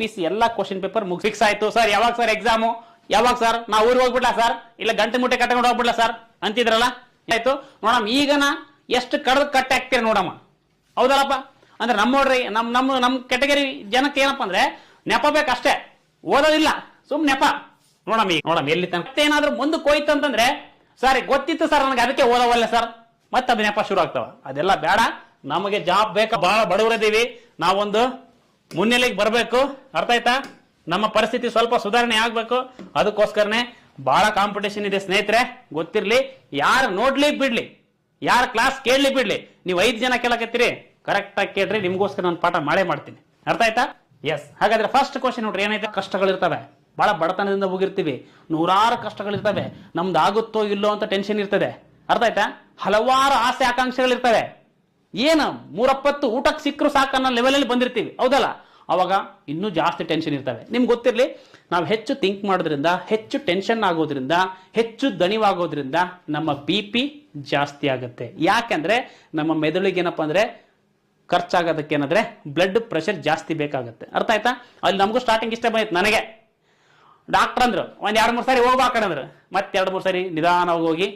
P C ಎಲ್ಲ question paper ಮುಗ್ fix ಆಯ್ತು ಸರ್ ಯಾವಾಗ ಸರ್ ಎಕ್ಸಾಮು ಯಾವಾಗ ಸರ್ ನಾ ಊರಿಗೆ ಹೋಗ್ಬಿಡ್ಲಾ ಸರ್ ಇಲ್ಲ ಗಂಟೆ ಮುಟ್ಟೆ ಕಟ್ಕೊಂಡು ಹೋಗ್ಬಿಡ್ಲಾ ಸರ್ ಅಂತಿದ್ರಲ್ಲ? ಆಯ್ತು. ನೋಡಮ್ಮ ಈಗನ ಎಷ್ಟು ಕಡ್ದು ಕಟ್ಟೆ ಆಗ್ತೀರಿ ನೋಡಮ್ಮ. ಹೌದಲ್ಲಪ್ಪ? ಅಂದ್ರೆ ನಮ್ಮ ನೋಡ್ರಿ, ನಮ್ ನಮ್ಮ ನಮ್ ಕೆಟಗರಿ ಜನಕ್ಕೆ ಏನಪ್ಪ ಅಂದ್ರೆ ನೆಪ ಬೇಕಷ್ಟೇ ಓದೋದಿಲ್ಲ. ಸುಮ್ ನೆಪ. ನೋಡಮ್ಮ ಈಗ, ನೋಡಮ್ಮ, ಎಲ್ಲಿ ತನಕ ಏನಾದ್ರೂ ಮುಂದೆ ಕೋಯ್ತು ಅಂತಂದ್ರೆ ಸರ್ ಗೊತ್ತಿತ್ತು ಸರ್ ನನಗೆ ಅದಕ್ಕೆ ಓದವಲ್ಲ ಸರ್ ಮತ್ತೆ ಅದು ನೆಪ ಶುರು ಆಗ್ತಾವ. ಅದೆಲ್ಲ ಬೇಡ. ನಮಗೆ ಜಾಬ್ ಬೇಕಾ? ಬಹಳ ಬಡವರಿದ್ದೀವಿ. ನಾವೊಂದು ಮುನ್ನೆಲೆಗೆ ಬರಬೇಕು. ಅರ್ಥ ಆಯ್ತಾ? ನಮ್ಮ ಪರಿಸ್ಥಿತಿ ಸ್ವಲ್ಪ ಸುಧಾರಣೆ ಆಗ್ಬೇಕು. ಅದಕ್ಕೋಸ್ಕರನೇ ಬಹಳ ಕಾಂಪಿಟೇಷನ್ ಇದೆ ಸ್ನೇಹಿತರೆ. ಗೊತ್ತಿರ್ಲಿ, ಯಾರು ನೋಡ್ಲಿ ಬಿಡ್ಲಿ, ಯಾರ ಕ್ಲಾಸ್ ಕೇಳಲಿ ಬಿಡ್ಲಿ, ನೀವು ಐದು ಜನ ಕೇಳಕತ್ತೀರಿ. ಕರೆಕ್ಟ್ ಆಗಿ ಕೇಳ್ರಿ, ನಿಮ್ಗೋಸ್ಕರ ನಾನು ಪಾಠ ಮಾಡೇ ಮಾಡ್ತೀನಿ. ಅರ್ಥ ಆಯ್ತಾ? ಎಸ್ ಹಾಗಾದ್ರೆ ಫಸ್ಟ್ ಕ್ವಶನ್ ನೋಡ್ರಿ, ಏನೈತೆ? ಕಷ್ಟಗಳಿರ್ತವೆ ಬಹಳ ಬಡತನದಿಂದ ಹೋಗಿರ್ತೀವಿ ನೂರಾರು ಕಷ್ಟಗಳಿರ್ತವೆ ನಮ್ದು ಆಗುತ್ತೋ ಇಲ್ಲೋ ಅಂತ ಟೆನ್ಷನ್ ಇರ್ತದೆ. ಅರ್ಥ ಆಯ್ತಾ? ಹಲವಾರು ಆಸೆ, ಆಕಾಂಕ್ಷೆಗಳಿರ್ತವೆ. ಏನು? ಮೂರಪ್ಪತ್ತು ಊಟಕ್ಕೆ ಸಿಕ್ಕರು ಸಾಕು ಅನ್ನೋ ಲೆವೆಲಲ್ಲಿ ಬಂದಿರ್ತೀವಿ. ಹೌದಲ್ಲ? ಅವಾಗ ಇನ್ನೂ ಜಾಸ್ತಿ ಟೆನ್ಷನ್ ಇರ್ತವೆ. ನಿಮ್ಗೆ ಗೊತ್ತಿರಲಿ, ನಾವು ಹೆಚ್ಚು ಥಿಂಕ್ ಮಾಡೋದ್ರಿಂದ, ಹೆಚ್ಚು ಟೆನ್ಷನ್ ಆಗೋದ್ರಿಂದ, ಹೆಚ್ಚು ದಣಿವಾಗೋದ್ರಿಂದ ನಮ್ಮ ಬಿ ಪಿ ಜಾಸ್ತಿ ಆಗುತ್ತೆ. ಯಾಕೆಂದರೆ ನಮ್ಮ ಮೆದುಳಿಗೆ ಅಂದರೆ ಖರ್ಚಾಗೋದಕ್ಕೆ ಏನಂದ್ರೆ ಬ್ಲಡ್ ಪ್ರೆಷರ್ ಜಾಸ್ತಿ ಬೇಕಾಗುತ್ತೆ. ಅರ್ಥ ಆಯ್ತಾ? ಅಲ್ಲಿ ನಮಗೂ ಸ್ಟಾರ್ಟಿಂಗ್ ಇಷ್ಟ ಬಂದಿತ್ತು ನನಗೆ. ಡಾಕ್ಟರ್ ಅಂದರು, ಒಂದು ಎರಡು ಮೂರು ಸಾರಿ ಹೋಗ್ಬೇಕಂದ್ರೆ ಮತ್ತೆ ಎರಡು ಮೂರು ಸಾರಿ ನಿಧಾನವಾಗಿ ಹೋಗಿ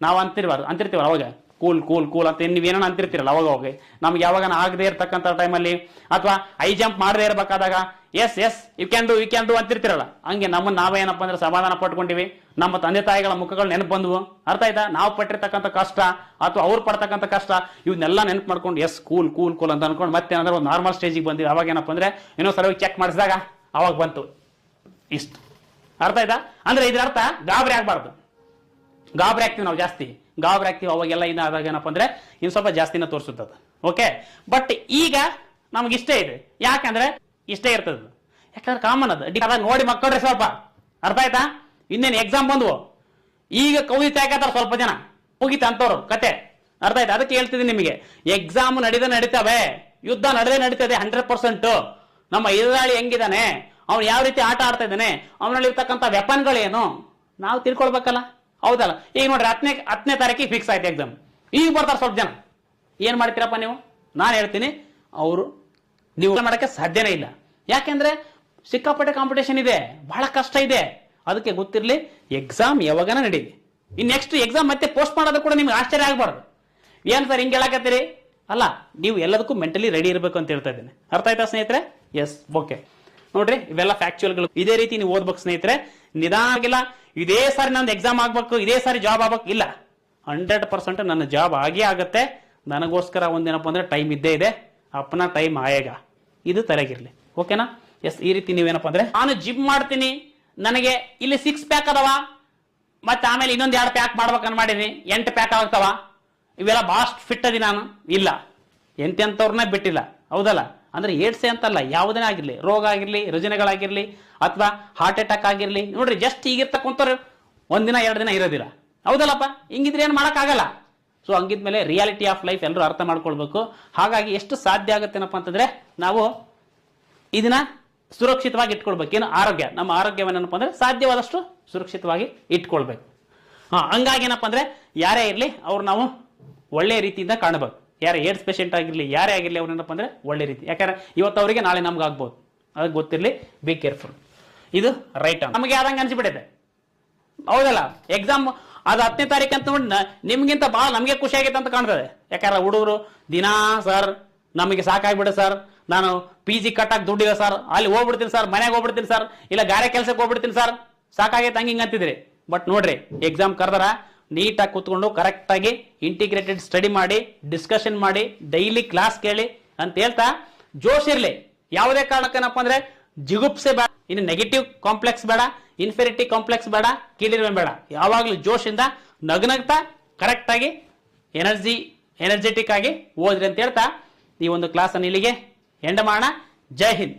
ನಾವು ಅಂತಿರ್ಬಾರ್ದು, ಅಂತಿರ್ತೀವಲ್ಲ ಅವಾಗ? ಕೂಲ್ ಕೂಲ್ ಕೂಲ್ ಅಂತ ನೀವೇನೋ ಅಂತಿರ್ತೀರಲ್ಲ ಅವಾಗ ಹೋಗಿ. ನಮ್ಗೆ ಯಾವಾಗ ಆಗದೆ ಇರ್ತಕ್ಕಂಥ ಟೈಮಲ್ಲಿ ಅಥವಾ ಐ ಜಂಪ್ ಮಾಡದೇ ಇರಬೇಕಾದಾಗ yes yes you can do you can do ಅಂತಿರ್ತಿರಲ್ಲ. ಹಂಗೆ ನಮ್ಮನ್ನ ನಾವೇನಪ್ಪ ಅಂದ್ರೆ ಸಮಾಧಾನ ಪಟ್ಕೊಂಡಿವಿ. ನಮ್ಮ ತಂದೆ ತಾಯಿಗಳ ಮುಖಗಳು ನೆನಪು ಬಂದವು. ಅರ್ಥ ಆಯ್ತಾ? ನಾವು ಪಟ್ಟಿರ್ತಕ್ಕಂಥ ಕಷ್ಟ ಅಥವಾ ಅವ್ರು ಪಡ್ತಕ್ಕಂಥ ಕಷ್ಟ ಇವನ್ನೆಲ್ಲ ನೆನಪು ಮಾಡ್ಕೊಂಡು ಎಸ್ ಕೂಲ್ ಕೂಲ್ ಕೂಲ್ ಅಂತ ಅನ್ಕೊಂಡು ಮತ್ತೆ ಏನಾದ್ರೆ ಒಂದು ನಾರ್ಮಲ್ ಸ್ಟೇಜಿಗೆ ಬಂದಿವಿ. ಅವಾಗ ಏನಪ್ಪ ಅಂದ್ರೆ, ಏನೋ ಸಲವಾಗಿ ಚೆಕ್ ಮಾಡಿಸಿದಾಗ ಅವಾಗ ಬಂತು. ಇಷ್ಟು. ಅರ್ಥ ಆಯ್ತಾ? ಅಂದ್ರೆ ಇದ್ರ ಅರ್ಥ ಗಾಬರಿ ಆಗ್ಬಾರ್ದು. ಗಾಬರಿ ಆಗ್ತೀವಿ ನಾವು ಜಾಸ್ತಿ. ಗಾಬರಿ ಆಗ್ತೀವಿ, ಅವಾಗೆಲ್ಲ ಇನ್ನು ಆದಾಗ ಏನಪ್ಪ ಅಂದ್ರೆ ಇನ್ನು ಸ್ವಲ್ಪ ಜಾಸ್ತಿನ ತೋರಿಸುತ್ತದೆ ಓಕೆ ಬಟ್ ಈಗ ನಮ್ಗೆ ಇಷ್ಟೇ ಇದೆ. ಯಾಕಂದ್ರೆ ಇಷ್ಟೇ ಇರ್ತದೆ. ಯಾಕಂದ್ರೆ ಕಾಮನ್ ಅದು. ಅದಾಗ ನೋಡಿ ಮಕ್ಕಳ್ರಿ ಸ್ವಲ್ಪ. ಅರ್ಥ ಆಯ್ತಾ? ಇನ್ನೇನು ಎಕ್ಸಾಮ್ ಬಂದ್ವು. ಈಗ ಕವಿತೆ ಹಾಕತ್ತಾರ ಸ್ವಲ್ಪ ಜನ? ಮುಗಿತ ಅಂತವ್ರು, ಕತೆ. ಅರ್ಥ ಆಯ್ತಾ? ಅದಕ್ಕೆ ಹೇಳ್ತಿದ್ದೀನಿ ನಿಮಗೆ. ಎಕ್ಸಾಮ್ ನಡೀದ ನಡೀತಾವೆ. ಯುದ್ಧ ನಡೆದೇ ನಡೀತದೆ ಹಂಡ್ರೆಡ್ ಪರ್ಸೆಂಟ್ ನಮ್ಮ ಎದುರಾಳಿ ಹೆಂಗಿದಾನೆ ಅವ್ನು ಯಾವ ರೀತಿ ಆಟ ಆಡ್ತಾ ಇದ್ದಾನೆ? ಅವನಲ್ಲಿ ಇರ್ತಕ್ಕಂಥ ವೆಪನ್ಗಳೇನು ನಾವು ತಿಳ್ಕೊಳ್ಬೇಕಲ್ಲ. ಹೌದಲ್ಲ? ಈಗ ನೋಡ್ರಿ ಹತ್ತನೇ ಹತ್ತನೇ ತಾರೀಕಿಗೆ ಫಿಕ್ಸ್ ಆಯ್ತು ಎಕ್ಸಾಮ್ ಈಗ ಬರ್ತಾರೆ ಸ್ವಲ್ಪ ಜನ. ಏನ್ ಮಾಡ್ತೀರಪ್ಪ ನೀವು? ನಾನು ಹೇಳ್ತೀನಿ, ಅವರು ನೀವು ಮಾಡಕ್ಕೆ ಸಾಧ್ಯನೇ ಇಲ್ಲ. ಯಾಕೆಂದ್ರೆ ಸಿಕ್ಕಾಪಟ್ಟೆ ಕಾಂಪಿಟೇಷನ್ ಇದೆ, ಬಹಳ ಕಷ್ಟ ಇದೆ. ಅದಕ್ಕೆ ಗೊತ್ತಿರಲಿ ಎಕ್ಸಾಮ್ ಯಾವಾಗನ ನಡೀಲಿ. ಇನ್ನು ನೆಕ್ಸ್ಟ್ ಎಕ್ಸಾಮ್ ಮತ್ತೆ ಪೋಸ್ಟ್ ಮಾಡೋದು ಕೂಡ ನಿಮ್ಗೆ ಆಶ್ಚರ್ಯ ಆಗಬಾರ್ದು. ಏನು ಸರ್ ಹಿಂಗೆ ಹೇಳಕತ್ತೀರಿ? ಅಲ್ಲ, ನೀವು ಎಲ್ಲದಕ್ಕೂ ಮೆಂಟಲಿ ರೆಡಿ ಇರಬೇಕು ಅಂತ ಹೇಳ್ತಾ ಇದ್ದೀನಿ. ಅರ್ಥ ಆಯ್ತಾ ಸ್ನೇಹಿತರೆ? ಎಸ್ ಓಕೆ ನೋಡ್ರಿ, ಇವೆಲ್ಲ ಫ್ಯಾಕ್ಚುಯಲ್ಗಳು ಇದೇ ರೀತಿ ನೀವು ಓದ್ಬೇಕು ಸ್ನೇಹಿತರೆ. ನಿಧಾನ ಆಗಿಲ್ಲ. ಇದೇ ಸಾರಿ ನಂದು ಎಕ್ಸಾಮ್ ಆಗ್ಬೇಕು, ಇದೇ ಸಾರಿ ಜಾಬ್ ಆಗ್ಬೇಕು, ಇಲ್ಲ. ಹಂಡ್ರೆಡ್ ಪರ್ಸೆಂಟ್ ನನ್ನ ಜಾಬ್ ಆಗೇ ಆಗುತ್ತೆ. ನನಗೋಸ್ಕರ ಒಂದೇನಪ್ಪ ಅಂದ್ರೆ ಟೈಮ್ ಇದ್ದೇ ಇದೆ. ಅಪ್ಪನ ಟೈಮ್ ಆಯೇಗ. ಇದು ತಲೆಗಿರ್ಲಿ. ಓಕೆನಾ ಎಸ್ ಈ ರೀತಿ ನೀವೇನಪ್ಪ ಅಂದ್ರೆ, ನಾನು ಜಿಮ್ ಮಾಡ್ತೀನಿ. ನನಗೆ ಇಲ್ಲಿ ಸಿಕ್ಸ್ ಪ್ಯಾಕ್ ಅದಾವ. ಮತ್ತೆ ಆಮೇಲೆ ಇನ್ನೊಂದು ಎರಡು ಪ್ಯಾಕ್ ಮಾಡ್ಬೇಕನ್ ಮಾಡೀನಿ ಎಂಟು ಪ್ಯಾಕ್ ಆಗ್ತಾವ. ಇವೆಲ್ಲ ಭಾಳಷ್ಟು ಫಿಟ್ ಅದಿ ನಾನು. ಇಲ್ಲ. ಎಂತೆಂಥವ್ರನ್ನೇ ಬಿಟ್ಟಿಲ್ಲ. ಹೌದಲ್ಲ? ಅಂದ್ರೆ ಏಡ್ಸೆ ಅಂತಲ್ಲ ಯಾವುದೇ ಆಗಿರಲಿ, ರೋಗ ಆಗಿರಲಿ, ರುಜಿನಗಳಾಗಿರ್ಲಿ, ಅಥವಾ ಹಾರ್ಟ್ ಅಟ್ಯಾಕ್ ಆಗಿರಲಿ, ನೋಡ್ರಿ ಜಸ್ಟ್ ಈಗಿರ್ತಕ್ಕಂಥವ್ರು ಒಂದಿನ ಎರಡು ದಿನ ಇರೋದಿಲ್ಲ. ಹೌದಲ್ಲಪ್ಪ? ಹಿಂಗಿದ್ರೆ ಏನು ಮಾಡೋಕ್ಕಾಗಲ್ಲ. ಸೊ ಹಂಗಿದ್ಮೇಲೆ ರಿಯಾಲಿಟಿ ಆಫ್ ಲೈಫ್ ಎಲ್ಲರೂ ಅರ್ಥ ಮಾಡ್ಕೊಳ್ಬೇಕು. ಹಾಗಾಗಿ ಎಷ್ಟು ಸಾಧ್ಯ ಆಗುತ್ತೇನಪ್ಪ ಅಂತಂದ್ರೆ, ನಾವು ಇದನ್ನ ಸುರಕ್ಷಿತವಾಗಿ ಇಟ್ಕೊಳ್ಬೇಕು. ಏನು ಆರೋಗ್ಯ? ನಮ್ಮ ಆರೋಗ್ಯವೇನಪ್ಪ ಅಂದ್ರೆ ಸಾಧ್ಯವಾದಷ್ಟು ಸುರಕ್ಷಿತವಾಗಿ ಇಟ್ಕೊಳ್ಬೇಕು. ಹಾಂ, ಹಂಗಾಗಿ ಏನಪ್ಪ ಅಂದ್ರೆ, ಯಾರೇ ಇರಲಿ, ಅವ್ರು ನಾವು ಒಳ್ಳೆಯ ರೀತಿಯಿಂದ ಕಾಣಬೇಕು. ಯಾರೇ ಏಡ್ಸ್ ಪೇಷೆಂಟ್ ಆಗಿರಲಿ, ಯಾರೇ ಆಗಿರಲಿ ಅವ್ರೇನಪ್ಪ ಅಂದರೆ ಒಳ್ಳೆ ರೀತಿ. ಯಾಕಂದ್ರೆ ಇವತ್ತು ಅವರಿಗೆ ನಾಳೆ ನಮ್ಗೆ ಆಗ್ಬೋದು. ಅದಕ್ಕೆ ಗೊತ್ತಿರಲಿ ಬಿ ಕೇರ್ಫುಲ್ ಇದು ರೈಟ್ ನಮಗೆ ಆದಂಗೆ ಅನಿಸ್ಬಿಟ್ಟಿದೆ. ಹೌದಲ್ಲ? ಎಕ್ಸಾಮ್ ಅದು ಹತ್ತನೇ ತಾರೀಕು ಅಂತ ನೋಡಿ ನಿಮಗಿಂತ ಭಾಳ ನಮಗೆ ಖುಷಿ ಆಗೈತೆ ಅಂತ ಕಾಣ್ತದೆ. ಯಾಕಂದ್ರೆ ಹುಡುಗರು, ದಿನಾ ಸರ್ ನಮಗೆ ಸಾಕಾಗ್ಬಿಡ ಸರ್ ನಾನು ಪಿ ಜಿ ಕಟ್ಟಾಗಿ ದುಡ್ಡಿಲ್ಲ ಸರ್ ಅಲ್ಲಿ ಹೋಗ್ಬಿಡ್ತೀನಿ ಸರ್ ಮನೆಗೆ ಹೋಗ್ಬಿಡ್ತೀನಿ ಸರ್ ಇಲ್ಲ ಗಾರೆ ಕೆಲಸಕ್ಕೆ ಹೋಗ್ಬಿಡ್ತೀನಿ ಸರ್ ಸಾಕಾಗೈತೆ ಹಂಗೆ ಹಿಂಗೆ ಅಂತಿದ್ರಿ. ಬಟ್ ನೋಡ್ರಿ ಎಕ್ಸಾಮ್ ಕರೆದಾರ ನೀಟಾಗಿ ಕೂತ್ಕೊಂಡು ಕರೆಕ್ಟಾಗಿ ಇಂಟಿಗ್ರೇಟೆಡ್ ಸ್ಟಡಿ ಮಾಡಿ ಡಿಸ್ಕಷನ್ ಮಾಡಿ ಡೈಲಿ ಕ್ಲಾಸ್ ಕೇಳಿ ಅಂತ ಹೇಳ್ತಾ ಜೋಶ್ ಇರಲಿ. ಯಾವುದೇ ಕಾರಣಕ್ಕೇನಪ್ಪ ಅಂದ್ರೆ ಜಿಗುಪ್ಸೆ ಬೇಡ, ಇನ್ನು ನೆಗೆಟಿವ್ ಕಾಂಪ್ಲೆಕ್ಸ್ ಬೇಡ ಇನ್ಫೆರಿಟಿ ಕಾಂಪ್ಲೆಕ್ಸ್ ಬೇಡ ಕೀಳಿರುವೆ ಬೇಡ. ಯಾವಾಗಲೂ ಜೋಶಿಂದ ನಗ್ನಗ್ತಾ ಕರೆಕ್ಟಾಗಿ ಎನರ್ಜಿ ಎನರ್ಜೆಟಿಕ್ ಆಗಿ ಓದ್ರಿ ಅಂತ ಹೇಳ್ತಾ ಈ ಒಂದು ಕ್ಲಾಸ್ ಅನ್ನು ಇಲ್ಲಿಗೆ ಎಂಡ ಮಾಡೋಣ. ಜೈ ಹಿಂದ್.